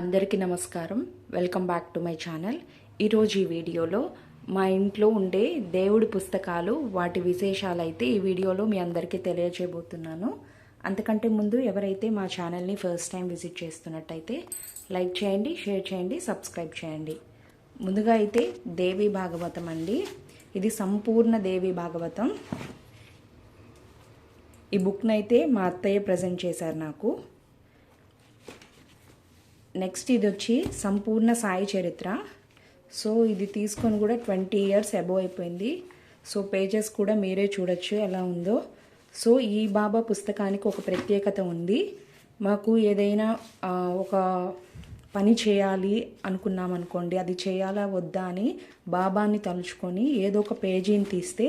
అందరికీ నమస్కారం. Welcome back to my channel ఈరోజు ఈ వీడియోలో మా ఇంట్లో ఉండే దేవుడి పుస్తకాలు వాటి విశేషాలు అయితే ఈ వీడియోలో మీ అందరికీ తెలియజేయబోతున్నాను. అంతకంటే ముందు ఎవరైతే మా ఛానల్ని ఫస్ట్ టైం విజిట్ చేస్తున్నట్టయితే లైక్ చేయండి షేర్ చేయండి సబ్స్క్రైబ్ చేయండి. ముందుగా అయితే దేవి భాగవతం అండి. ఇది సంపూర్ణ దేవి భాగవతం. ఈ బుక్నైతే మా అత్తయ్య ప్రజెంట్ చేశారు నాకు. నెక్స్ట్ ఇది వచ్చి సంపూర్ణ సాయి చరిత్ర. సో ఇది తీసుకొని కూడా ట్వంటీ ఇయర్స్ అబోవ్ అయిపోయింది. సో పేజెస్ కూడా మీరే చూడొచ్చు ఎలా ఉందో. సో ఈ బాబా పుస్తకానికి ఒక ప్రత్యేకత ఉంది. మాకు ఏదైనా ఒక పని చేయాలి అనుకున్నాం అనుకోండి అది చేయాలా వద్దా అని బాబాని తలుచుకొని ఏదో ఒక పేజీని తీస్తే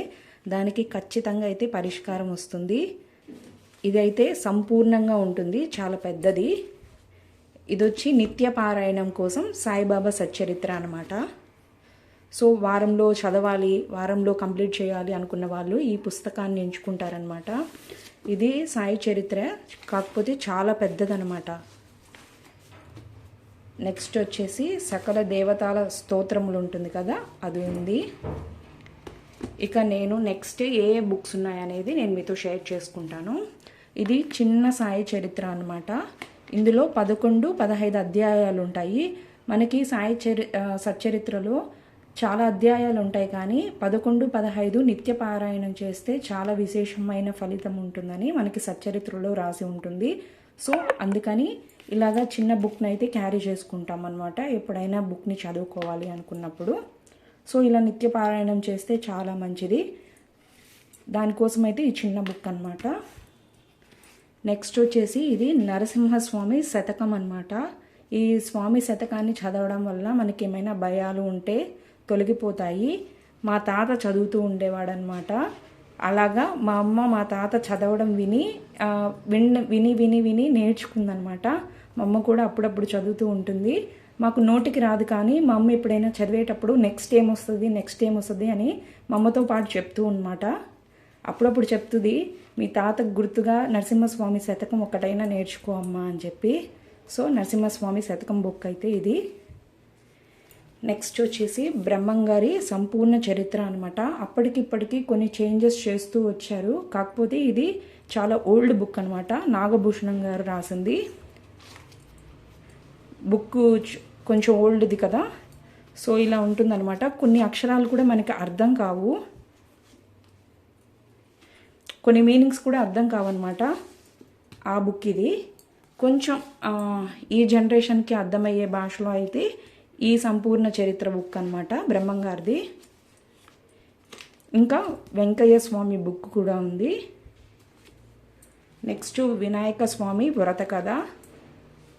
దానికి ఖచ్చితంగా అయితే పరిష్కారం వస్తుంది. ఇదైతే సంపూర్ణంగా ఉంటుంది చాలా పెద్దది. ఇది వచ్చి నిత్య పారాయణం కోసం సాయిబాబా సచ్చరిత్ర అనమాట సో వారంలో చదవాలి వారంలో కంప్లీట్ చేయాలి అనుకున్న వాళ్ళు ఈ పుస్తకాన్ని ఎంచుకుంటారనమాట ఇది సాయి చరిత్ర కాకపోతే చాలా పెద్దదనమాట నెక్స్ట్ వచ్చేసి సకల దేవతల స్తోత్రములు ఉంటుంది కదా అది ఉంది. ఇక నేను నెక్స్ట్ ఏ ఏ బుక్స్ ఉన్నాయనేది నేను మీతో షేర్ చేసుకుంటాను. ఇది చిన్న సాయి చరిత్ర అనమాట ఇందులో పదకొండు పదహైదు అధ్యాయాలు ఉంటాయి మనకి సాయి చరి సచ్చరిత్రలో చాలా అధ్యాయాలు ఉంటాయి కానీ పదకొండు పదహైదు నిత్య పారాయణం చేస్తే చాలా విశేషమైన ఫలితం ఉంటుందని మనకి సచ్చరిత్రలో రాసి ఉంటుంది. సో అందుకని ఇలాగా చిన్న బుక్ని అయితే క్యారీ చేసుకుంటాం అనమాట ఎప్పుడైనా బుక్ని చదువుకోవాలి అనుకున్నప్పుడు. సో ఇలా నిత్య పారాయణం చేస్తే చాలా మంచిది. దానికోసం అయితే ఈ చిన్న బుక్ అనమాట నెక్స్ట్ వచ్చేసి ఇది నరసింహస్వామి శతకం అన్నమాట. ఈ స్వామి శతకాన్ని చదవడం వల్ల మనకి ఏమైనా భయాలు ఉంటే తొలగిపోతాయి. మా తాత చదువుతూ ఉండేవాడనమాట అలాగా మా అమ్మ మా తాత చదవడం విని విన్ విని విని విని నేర్చుకుందనమాట మా అమ్మ కూడా అప్పుడప్పుడు చదువుతూ ఉంటుంది. మాకు నోటికి రాదు కానీ మా అమ్మ ఎప్పుడైనా చదివేటప్పుడు నెక్స్ట్ ఏం వస్తుంది నెక్స్ట్ ఏం వస్తుంది అని మా అమ్మతో పాటు చెప్తూ అనమాట అప్పుడప్పుడు చెప్తుంది మీ తాతకు గుర్తుగా నరసింహస్వామి శతకం ఒకటైనా నేర్చుకో అమ్మా అని చెప్పి. సో నరసింహస్వామి శతకం బుక్ అయితే ఇది. నెక్స్ట్ వచ్చేసి బ్రహ్మంగారి సంపూర్ణ చరిత్ర అనమాట అప్పటికిప్పటికీ కొన్ని చేంజెస్ చేస్తూ వచ్చారు. కాకపోతే ఇది చాలా ఓల్డ్ బుక్ అనమాట నాగభూషణం గారు రాసింది. బుక్ కొంచెం ఓల్డ్ది కదా. సో ఇలా ఉంటుందన్నమాట. కొన్ని అక్షరాలు కూడా మనకి అర్థం కావు. కొన్ని మీనింగ్స్ కూడా అర్థం కావన్నమాట. ఆ బుక్ ఇది. కొంచెం ఈ జనరేషన్కి అర్థమయ్యే భాషలో అయితే ఈ సంపూర్ణ చరిత్ర బుక్ అనమాట బ్రహ్మంగారిది. ఇంకా వెంకయ్య స్వామి బుక్ కూడా ఉంది. నెక్స్ట్ వినాయక స్వామి వ్రత కథ.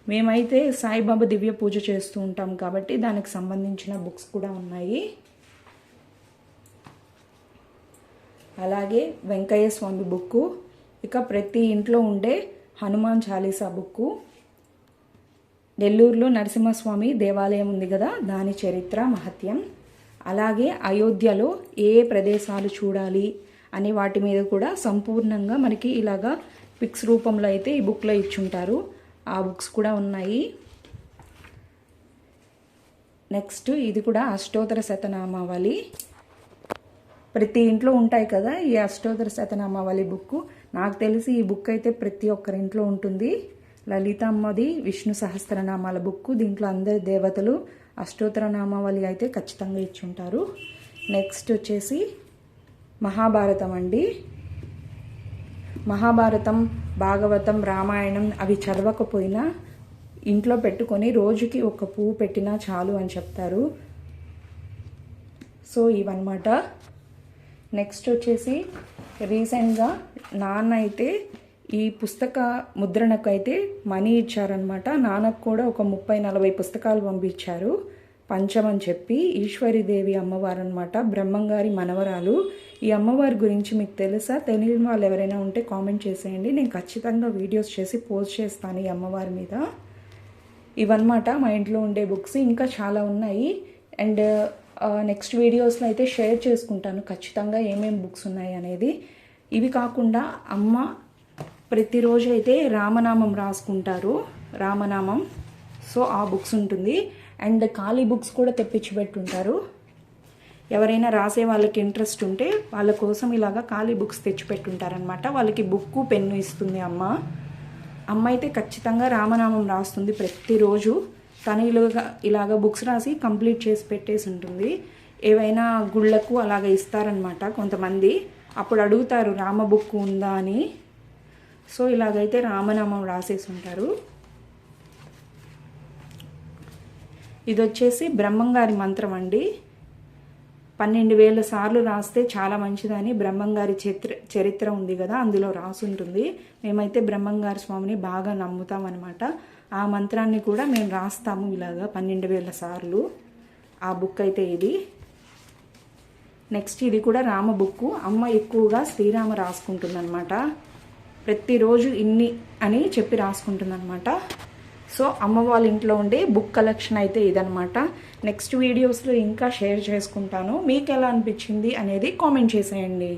మేమైతే సాయిబాబా దివ్య పూజ చేస్తూ ఉంటాం కాబట్టి దానికి సంబంధించిన బుక్స్ కూడా ఉన్నాయి. అలాగే వెంకయ్య స్వామి బుక్కు. ఇక ప్రతి ఇంట్లో ఉండే హనుమాన్ చాలీసా బుక్కు. నెల్లూరులో నరసింహస్వామి దేవాలయం ఉంది కదా దాని చరిత్ర మహత్యం. అలాగే అయోధ్యలో ఏ ఏ ప్రదేశాలు చూడాలి అనే వాటి మీద కూడా సంపూర్ణంగా మనకి ఇలాగా పిక్స్ రూపంలో అయితే ఈ బుక్లో ఇచ్చుంటారు. ఆ బుక్స్ కూడా ఉన్నాయి. నెక్స్ట్ ఇది కూడా అష్టోత్తర శతనామావళి. ప్రతి ఇంట్లో ఉంటాయి కదా ఈ అష్టోత్తర శతనామావళి బుక్ నాకు తెలిసి ఈ బుక్ అయితే ప్రతి ఒక్కరి ఇంట్లో ఉంటుంది. లలితమ్మది విష్ణు సహస్రనామాల బుక్ దీంట్లో అందరి దేవతలు అష్టోత్తర నామావళి అయితే ఖచ్చితంగా ఇచ్చుంటారు నెక్స్ట్ వచ్చేసి మహాభారతం అండి. మహాభారతం భాగవతం రామాయణం అవి చదవకపోయినా ఇంట్లో పెట్టుకొని రోజుకి ఒక పువ్వు పెట్టినా చాలు అని చెప్తారు. సో ఇవన్నమాట. నెక్స్ట్ వచ్చేసి రీసెంట్గా నాన్న అయితే ఈ పుస్తక ముద్రణకు అయితే మనీ ఇచ్చారనమాట నాన్నకు కూడా ఒక ముప్పై నలభై పుస్తకాలు పంపించారు. పంచమని చెప్పి ఈశ్వరీదేవి అమ్మవారు అనమాట బ్రహ్మంగారి మనవరాలు. ఈ అమ్మవారి గురించి మీకు తెలుసా? తెలియని వాళ్ళు ఎవరైనా ఉంటే కామెంట్ చేసేయండి. నేను ఖచ్చితంగా వీడియోస్ చేసి పోస్ట్ చేస్తాను ఈ అమ్మవారి మీద. ఇవన్నమాట మా ఇంట్లో ఉండే బుక్స్. ఇంకా చాలా ఉన్నాయి. అండ్ నెక్స్ట్ వీడియోస్లో అయితే షేర్ చేసుకుంటాను. ఖచ్చితంగా ఏమేమి బుక్స్ ఉన్నాయి అనేది. ఇవి కాకుండా అమ్మ ప్రతిరోజు అయితే రామనామం రాసుకుంటారు. రామనామం. సో ఆ బుక్స్ ఉంటుంది. అండ్ ఖాళీ బుక్స్ కూడా తెప్పించి పెట్టుంటారు. ఎవరైనా రాసే వాళ్ళకి ఇంట్రెస్ట్ ఉంటే వాళ్ళ కోసం ఇలాగా ఖాళీ బుక్స్ తెచ్చిపెట్టుంటారనమాట వాళ్ళకి బుక్కు పెన్ను ఇస్తుంది అమ్మ. అమ్మ అయితే ఖచ్చితంగా రామనామం రాస్తుంది ప్రతిరోజు. తను ఇలాగా ఇలాగ బుక్స్ రాసి కంప్లీట్ చేసి పెట్టేసి ఉంటుంది. ఏవైనా గుళ్ళకు అలాగ ఇస్తారనమాట కొంతమంది. అప్పుడు అడుగుతారు రామ బుక్ ఉందా? అని. సో ఇలాగైతే రామనామం రాసేసి ఉంటారు. ఇది వచ్చేసి బ్రహ్మంగారి మంత్రం అండి. పన్నెండు వేల సార్లు రాస్తే చాలా మంచిదని బ్రహ్మంగారి చరిత్ర చరిత్ర ఉంది కదా అందులో రాసి ఉంటుంది మేమైతే బ్రహ్మంగారి స్వామిని బాగా నమ్ముతాం అనమాట ఆ మంత్రాన్ని కూడా మేము రాస్తాము ఇలాగా పన్నెండు వేల సార్లు. ఆ బుక్ అయితే ఇది. నెక్స్ట్ ఇది కూడా రామ బుక్ అమ్మ ఎక్కువగా శ్రీరామ రాసుకుంటుందన్నమాట. ప్రతిరోజు ఇన్ని అని చెప్పి రాసుకుంటుందన్నమాట. సో అమ్మ వాళ్ళ ఇంట్లో ఉండే బుక్ కలెక్షన్ అయితే ఇదనమాట నెక్స్ట్ వీడియోస్లో ఇంకా షేర్ చేసుకుంటాను. మీకు ఎలా అనిపించింది అనేది కామెంట్ చేసేయండి.